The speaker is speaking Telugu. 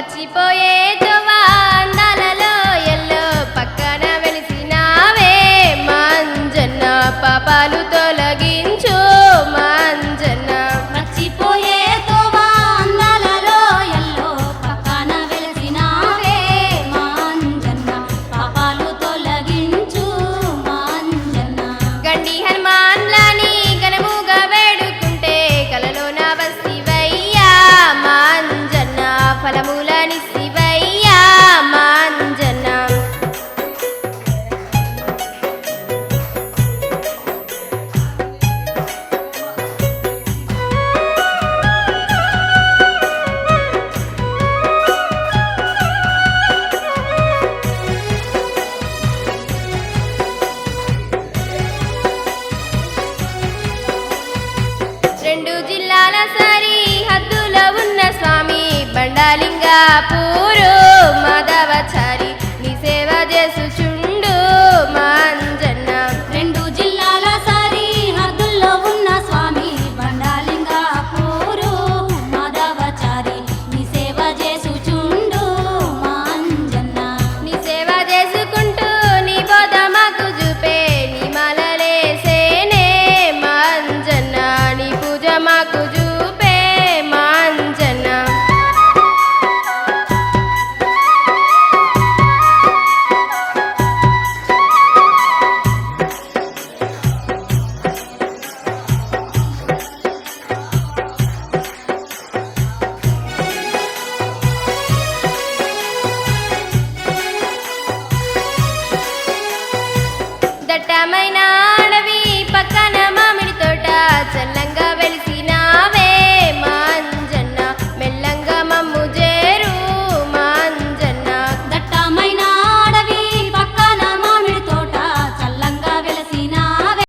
कच्ची पोए जवा జిల్లాల సరిహద్దులో ఉన్న స్వామి బండాలింగాపూర్ మాకు చూపే మాంజన. దట్టమైన